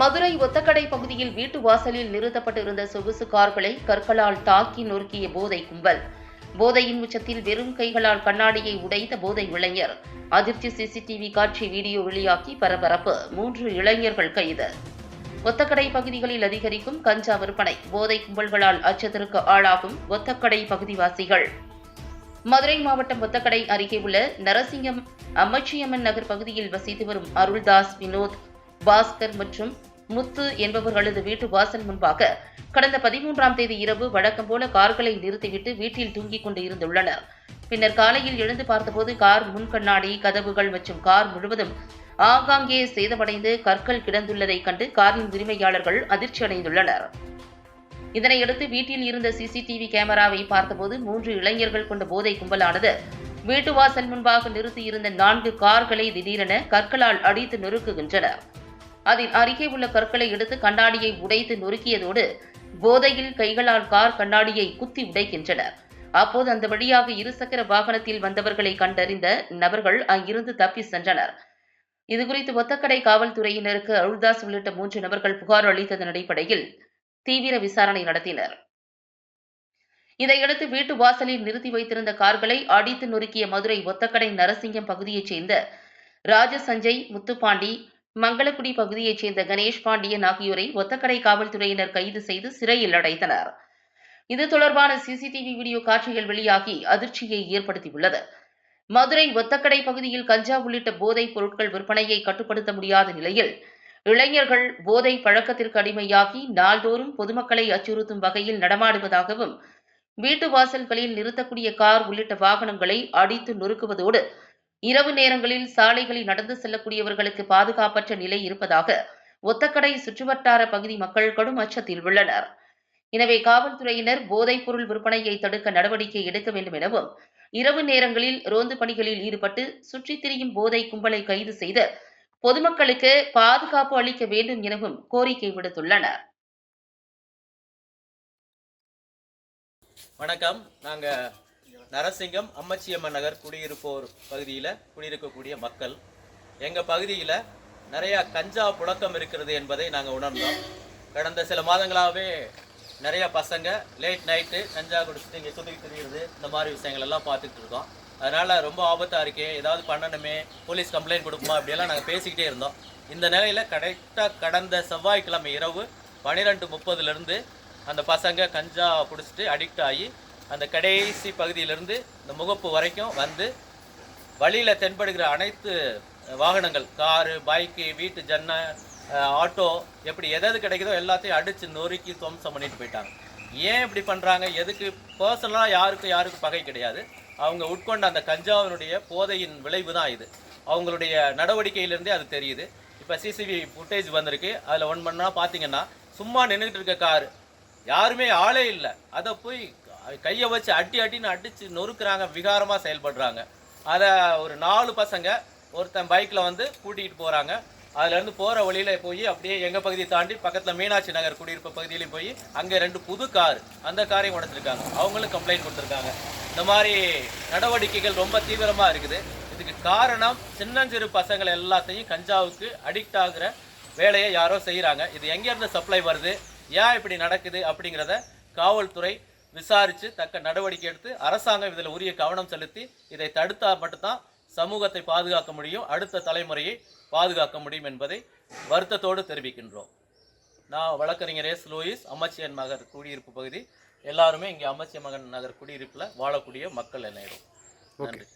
மதுரை ஒத்தக்கடை பகுதியில் வீட்டு வாசலில் நிறுத்தப்பட்டிருந்த சொகுசு கார்களை கற்களால் தாக்கி நொறுக்கிய போதை கும்பல். போதையின் உச்சத்தில் வெறும் கைகளால் கண்ணாடியை உடைத்த போதை இளைஞர். அதிர்ச்சி சிசிடிவி காட்சி வீடியோ வெளியாக்கி பரபரப்பு. மூன்று இளைஞர்கள் கைது. ஒத்தக்கடை பகுதிகளில் அதிகரிக்கும் கஞ்சா விற்பனை. போதை கும்பல்களால் அச்சத்திற்கு ஆளாகும் ஒத்தக்கடை பகுதிவாசிகள். மதுரை மாவட்டம் ஒத்தக்கடை அருகே உள்ள நரசிங்கம் அம்மச்சியம்மன் நகர் பகுதியில் வசித்து வரும் அருள்தாஸ் வினோத் பாஸ்கர் மற்றும் முத்து என்பவர்களது வீட்டு வாசல் முன்பாக கடந்த பதிமூன்றாம் தேதி இரவு வழக்கம் போல கார்களை நிறுத்திவிட்டு வீட்டில் தூங்கிக் கொண்டு இருந்துள்ளனர். பின்னர் காலையில் எழுந்து பார்த்தபோது கார் முன்கண்ணாடி கதவுகள் மற்றும் கார் முழுவதும் ஆங்காங்கே சேதமடைந்து கற்கள் கிடந்துள்ளதைக் கண்டு காரின் உரிமையாளர்கள் அதிர்ச்சி அடைந்துள்ளனர். இதனையடுத்து வீட்டில் இருந்த சிசிடிவி கேமராவை பார்த்தபோது மூன்று இளைஞர்கள் கொண்ட போதை கும்பலானது வீட்டு வாசல் முன்பாக நிறுத்தியிருந்த நான்கு கார்களை திடீரென கற்களால் அடித்து நொறுக்குகின்றனர் அதில் அருகே உள்ள கற்களை எடுத்து கண்ணாடியை உடைத்து நொறுக்கியதோடு போதையில் கைகளால் கார் கண்ணாடியை குத்தி உடைக்கின்றனர். அப்போது அந்த வழியாக இருசக்கர வாகனத்தில் வந்தவர்களை கண்டறிந்த நபர்கள் அங்கிருந்து தப்பி சென்றனர். இதுகுறித்து ஒத்தக்கடை காவல்துறையினருக்கு அருள்தாஸ் உள்ளிட்ட மூன்று நபர்கள் புகார் அளித்ததன் அடிப்படையில் தீவிர விசாரணை நடத்தினர். இதையடுத்து வீட்டு வாசலில் நிறுத்தி வைத்திருந்த கார்களை அடித்து நொறுக்கிய மதுரை ஒத்தக்கடை நரசிங்கம் பகுதியைச் சேர்ந்த ராஜசஞ்சய் முத்துப்பாண்டி மங்களக்குடி பகுதியைச் சேர்ந்த கணேஷ் பாண்டியன் ஆகியோரை ஒத்தக்கடை காவல்துறையினர் கைது செய்து சிறையில் அடைத்தனர். இது தொடர்பான சிசிடிவி வீடியோ காட்சிகள் வெளியாகி அதிர்ச்சியை ஏற்படுத்தியுள்ளது. மதுரை ஒத்தக்கடை பகுதியில் கஞ்சா உள்ளிட்ட போதைப் பொருட்கள் விற்பனையை கட்டுப்படுத்த முடியாத நிலையில் இளைஞர்கள் போதை பழக்கத்திற்கு அடிமையாகி நாள்தோறும் பொதுமக்களை அச்சுறுத்தும் வகையில் நடமாடுவதாகவும் வீட்டு வாசல்களில் நிறுத்தக்கூடிய கார் உள்ளிட்ட வாகனங்களை அடித்து நொறுக்குவதோடு இரவு நேரங்களில் சாலைகளில் நடந்து செல்லக்கூடியவர்களுக்கு பாதுகாப்பற்ற நிலை இருப்பதாக ஒத்தக்கடை சுற்றுவட்டார பகுதி மக்கள் கடும் அச்சத்தில் உள்ளனர். எனவே காவல்துறையினர் போதைப் பொருள் விற்பனையை தடுக்க நடவடிக்கை எடுக்க வேண்டும் எனவும் இரவு நேரங்களில் ரோந்து பணிகளில் ஈடுபட்டு சுற்றித் திரியும் போதை கும்பலை கைது செய்து பொதுமக்களுக்கு பாதுகாப்பு அளிக்க வேண்டும் எனவும் கோரிக்கை விடுத்துள்ளனர். வணக்கம். நாங்கள் நரசிங்கம் அம்மச்சியம்மன் நகர் குடியிருப்போர் பகுதியில் குடியிருக்கக்கூடிய மக்கள். எங்கள் பகுதியில் நிறையா கஞ்சா புழக்கம் இருக்கிறது என்பதை நாங்கள் உணர்ந்தோம். கடந்த சில மாதங்களாகவே நிறைய பசங்க லேட் நைட்டு கஞ்சா குடிச்சிட்டு இங்கே சுற்றி திரிகிறது இந்த மாதிரி விஷயங்கள் எல்லாம் பார்த்துட்டு இருக்கோம். அதனால் ரொம்ப ஆபத்தாக இருக்கே ஏதாவது பண்ணணுமே போலீஸ் கம்ப்ளைண்ட் கொடுக்குமா அப்படியெல்லாம் நாங்கள் பேசிக்கிட்டே இருந்தோம். இந்த நிலையில் கரெக்டாக கடந்த செவ்வாய்க்கிழமை இரவு பன்னிரெண்டு முப்பதுலேருந்து அந்த பசங்க கஞ்சா குடிச்சிட்டு அடிக்ட் ஆகி அந்த கடைசி பகுதியிலிருந்து இந்த முகப்பு வரைக்கும் வந்து வழியில் தென்படுகிற அனைத்து வாகனங்கள் காரு பைக்கு வீட்டு ஜன்ன ஆட்டோ எப்படி எதாவது கிடைக்குதோ எல்லாத்தையும் அடித்து நொறுக்கி துவம்சம் பண்ணிட்டு போயிட்டாங்க. ஏன் இப்படி பண்ணுறாங்க எதுக்கு? பர்சனலாக யாருக்கும் யாருக்கும் பகை கிடையாது. அவங்க உட்கொண்ட அந்த கஞ்சாவினுடைய போதையின் விளைவு தான் இது. அவங்களுடைய நடவடிக்கையிலேருந்தே அது தெரியுது. இப்போ சிசிவி ஃபுட்டேஜ் வந்திருக்கு. அதில் ஒன் பண்ணா பார்த்தீங்கன்னா சும்மா நின்றுட்டு இருக்க கார். யாருமே ஆளே இல்லை. அதை போய் கையை வச்சு அட்டி அட்டின்னு அடிச்சு நொறுக்குறாங்க விகாரமாக செயல்படுறாங்க. அதை ஒரு நாலு பசங்க ஒருத்தன் பைக்கில் வந்து கூட்டிகிட்டு போகிறாங்க அதுலேருந்து போகிற வழியில் போய் அப்படியே எங்கள் பகுதியை தாண்டி பக்கத்தில் மீனாட்சி நகர் குடியிருப்பு பகுதியிலையும் போய் அங்கே ரெண்டு புது கார் அந்த காரையும் உடச்சிருக்காங்க. அவங்களும் கம்ப்ளைண்ட் கொடுத்துருக்காங்க. இந்த மாதிரி நடவடிக்கைகள் ரொம்ப தீவிரமாக இருக்குது. இதுக்கு காரணம் சின்னஞ்சிறு பசங்களை எல்லாத்தையும் கஞ்சாவுக்கு அடிக்ட் ஆகுற வேலையை யாரோ செய்கிறாங்க இது எங்கேருந்து சப்ளை வருது? ஏன் இப்படி நடக்குது? அப்படிங்கிறத காவல்துறை விசாரித்து தக்க நடவடிக்கை எடுத்து அரசாங்கம் இதில் உரிய கவனம் செலுத்தி இதை தடுத்தால் மட்டும்தான் சமூகத்தை பாதுகாக்க முடியும் அடுத்த தலைமுறையை பாதுகாக்க முடியும் என்பதை வருத்தத்தோடு தெரிவிக்கின்றோம். நான் வழக்கறிஞர் எஸ் லூயிஸ் அம்மச்சியன் நகர் குடியிருப்பு பகுதி. எல்லாருமே இங்கே அம்மச்சியன் மகன் நகர் குடியிருப்பில் வாழக்கூடிய மக்கள் எல்லாரும். நன்றி.